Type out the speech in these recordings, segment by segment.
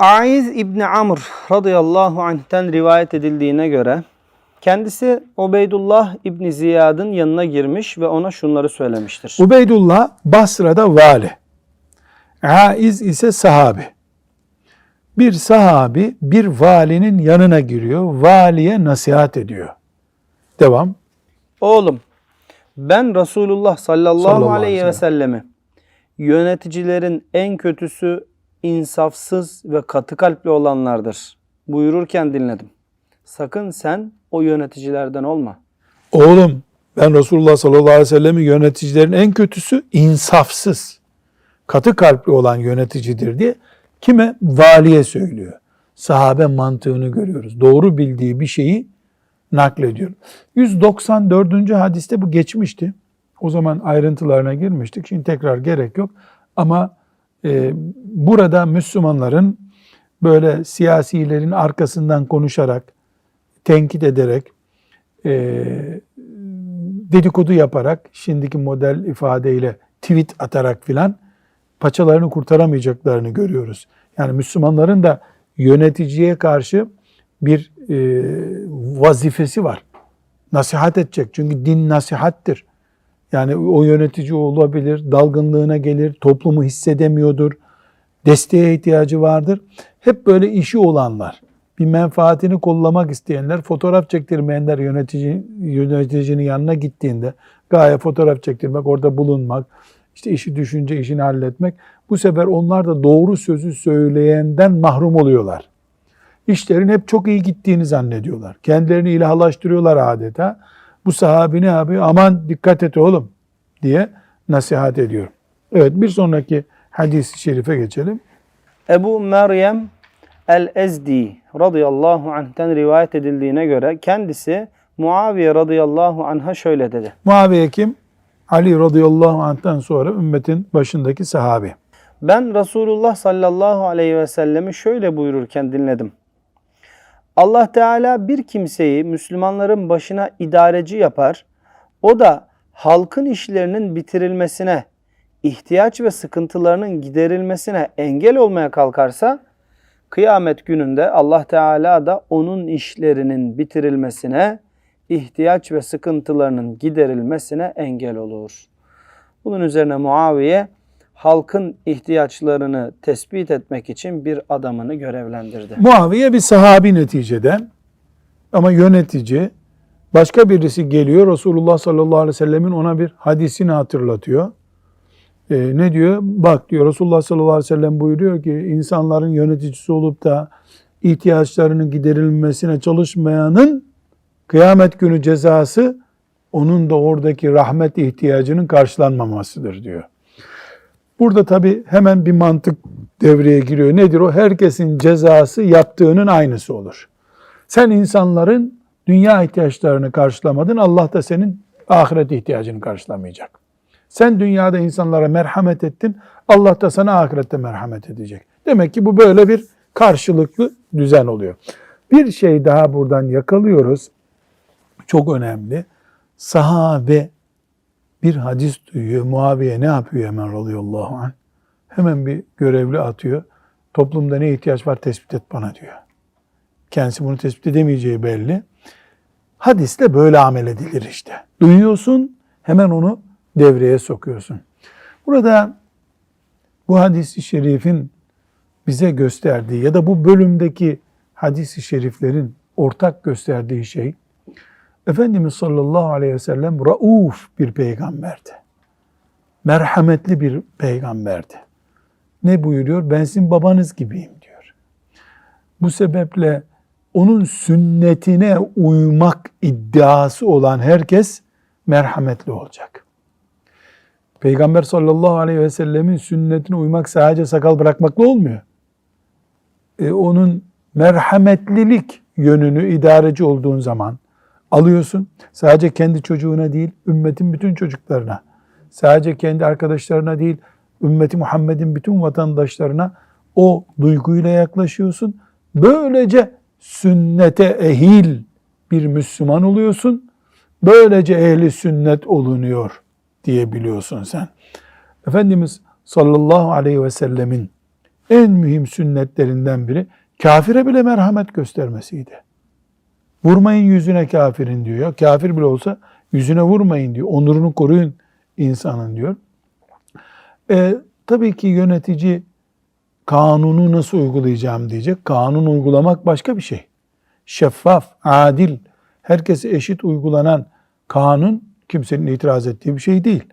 Aiz İbni Amr radıyallahu anh'ten rivayet edildiğine göre kendisi Ubeydullah İbni Ziyad'ın yanına girmiş ve ona şunları söylemiştir. Ubeydullah Basra'da vali. Aiz ise sahabi. Bir sahabi bir valinin yanına giriyor. Valiye nasihat ediyor. Devam. Oğlum ben Resulullah sallallahu, Sallallahu aleyhi ve sellemi yöneticilerin en kötüsü insafsız ve katı kalpli olanlardır buyururken dinledim. Sakın sen o yöneticilerden olma. Oğlum ben Resulullah sallallahu aleyhi ve sellem'in yöneticilerin en kötüsü insafsız, katı kalpli olan yöneticidir diye kime? Valiye söylüyor. Sahabe mantığını görüyoruz. Doğru bildiği bir şeyi naklediyor. 194. hadiste bu geçmişti. O zaman ayrıntılarına girmiştik. Şimdi tekrar gerek yok. Ama burada Müslümanların böyle siyasilerin arkasından konuşarak, tenkit ederek, e, dedikodu yaparak, şimdiki model ifadeyle tweet atarak filan paçalarını kurtaramayacaklarını görüyoruz. Yani Müslümanların da yöneticiye karşı bir e, vazifesi var. Nasihat edecek. Çünkü din nasihattir. Yani o yönetici olabilir, dalgınlığına gelir, toplumu hissedemiyordur, desteğe ihtiyacı vardır. Hep böyle işi olanlar, bir menfaatini kollamak isteyenler, fotoğraf çektirmeyenler yönetici, yöneticinin yanına gittiğinde gaye fotoğraf çektirmek, orada bulunmak, işte işi düşünce işini halletmek. Bu sefer onlar da doğru sözü söyleyenden mahrum oluyorlar. İşlerin hep çok iyi gittiğini zannediyorlar. Kendilerini ilahlaştırıyorlar adeta. Bu sahabi ne yapıyor? Aman dikkat et oğlum diye nasihat ediyor. Evet bir sonraki hadis-i şerife geçelim. Ebu Meryem el-Ezdi radıyallahu anh'ten rivayet edildiğine göre kendisi Muaviye radıyallahu anh'a şöyle dedi. Muaviye kim? Ali radıyallahu anh'tan sonra ümmetin başındaki sahabi. Ben Resulullah sallallahu aleyhi ve sellemi şöyle buyururken dinledim. Allah Teala bir kimseyi Müslümanların başına idareci yapar. O da halkın işlerinin bitirilmesine, ihtiyaç ve sıkıntılarının giderilmesine engel olmaya kalkarsa kıyamet gününde Allah Teala da onun işlerinin bitirilmesine, ihtiyaç ve sıkıntılarının giderilmesine engel olur. Bunun üzerine Muaviye halkın ihtiyaçlarını tespit etmek için bir adamını görevlendirdi. Muaviye bir sahabi neticede ama yönetici. Başka birisi geliyor Resulullah sallallahu aleyhi ve sellemin ona bir hadisini hatırlatıyor. Ee, ne diyor? Bak diyor Resulullah sallallahu aleyhi ve sellem buyuruyor ki insanların yöneticisi olup da ihtiyaçlarının giderilmesine çalışmayanın kıyamet günü cezası onun da oradaki rahmet ihtiyacının karşılanmamasıdır diyor. Burada tabi hemen bir mantık devreye giriyor. Nedir o? Herkesin cezası yaptığının aynısı olur. Sen insanların dünya ihtiyaçlarını karşılamadın. Allah da senin ahiret ihtiyacını karşılamayacak. Sen dünyada insanlara merhamet ettin. Allah da sana ahirette merhamet edecek. Demek ki bu böyle bir karşılıklı düzen oluyor. Bir şey daha buradan yakalıyoruz. Çok önemli. Sahabe bir hadis duyuyor. Muaviye ne yapıyor hemen radıyallahu anh? Hemen bir görevli atıyor. Toplumda ne ihtiyaç var tespit et bana diyor. Kendisi bunu tespit edemeyeceği belli. Hadiste böyle amel edilir işte. Duyuyorsun hemen onu devreye sokuyorsun. Burada bu hadis-i şerifin bize gösterdiği ya da bu bölümdeki hadis-i şeriflerin ortak gösterdiği şey Efendimiz sallallahu aleyhi ve sellem rauf bir peygamberdi. Merhametli bir peygamberdi. Ne buyuruyor? Ben sizin babanız gibiyim diyor. Bu sebeple onun sünnetine uymak iddiası olan herkes merhametli olacak. Peygamber sallallahu aleyhi ve sellemin sünnetine uymak sadece sakal bırakmakla olmuyor. E, onun merhametlilik yönünü idareci olduğun zaman, alıyorsun. Sadece kendi çocuğuna değil, ümmetin bütün çocuklarına, sadece kendi arkadaşlarına değil, ümmeti Muhammed'in bütün vatandaşlarına o duyguyla yaklaşıyorsun. Böylece sünnete ehil bir Müslüman oluyorsun. Böylece ehli sünnet olunuyor diyebiliyorsun sen. Efendimiz sallallahu aleyhi ve sellemin en mühim sünnetlerinden biri kafire bile merhamet göstermesiydi. Vurmayın yüzüne kafirin diyor. Ya kafir bile olsa yüzüne vurmayın diyor. Onurunu koruyun insanın diyor. E, tabii ki yönetici kanunu nasıl uygulayacağım diyecek. Kanun uygulamak başka bir şey. Şeffaf, adil, herkese eşit uygulanan kanun kimsenin itiraz ettiği bir şey değil.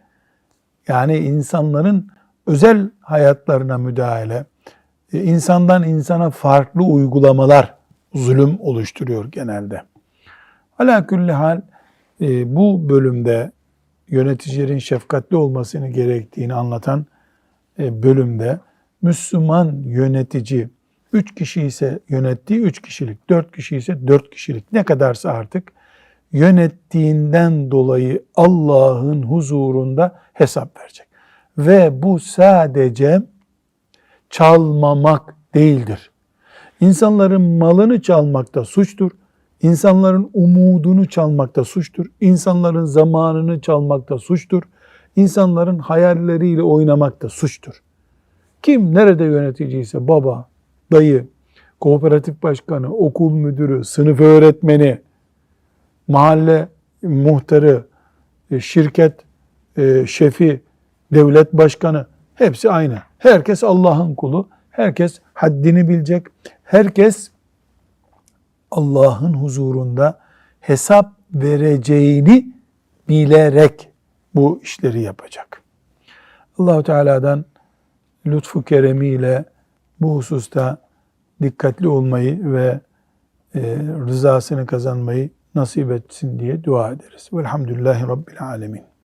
Yani insanların özel hayatlarına müdahale, e, insandan insana farklı uygulamalar zulüm oluşturuyor genelde. Ala külli hal e, bu bölümde yöneticilerin şefkatli olmasını gerektiğini anlatan e, bölümde Müslüman yönetici 3 kişi ise yönettiği 3 kişilik, 4 kişi ise 4 kişilik ne kadarsa artık yönettiğinden dolayı Allah'ın huzurunda hesap verecek. Ve bu sadece çalmamak değildir. İnsanların malını çalmakta suçtur. İnsanların umudunu çalmakta suçtur. İnsanların zamanını çalmakta suçtur. İnsanların hayalleriyle oynamakta suçtur. Kim nerede yöneticiyse baba, dayı, kooperatif başkanı, okul müdürü, sınıf öğretmeni, mahalle muhtarı, e, şirket e, şefi, devlet başkanı hepsi aynı. Herkes Allah'ın kulu. Herkes haddini bilecek. Herkes Allah'ın huzurunda hesap vereceğini bilerek bu işleri yapacak. Allahu Teala'dan lütfu keremiyle bu hususta dikkatli olmayı ve e, rızasını kazanmayı nasip etsin diye dua ederiz. Velhamdülillahi Rabbil Alemin.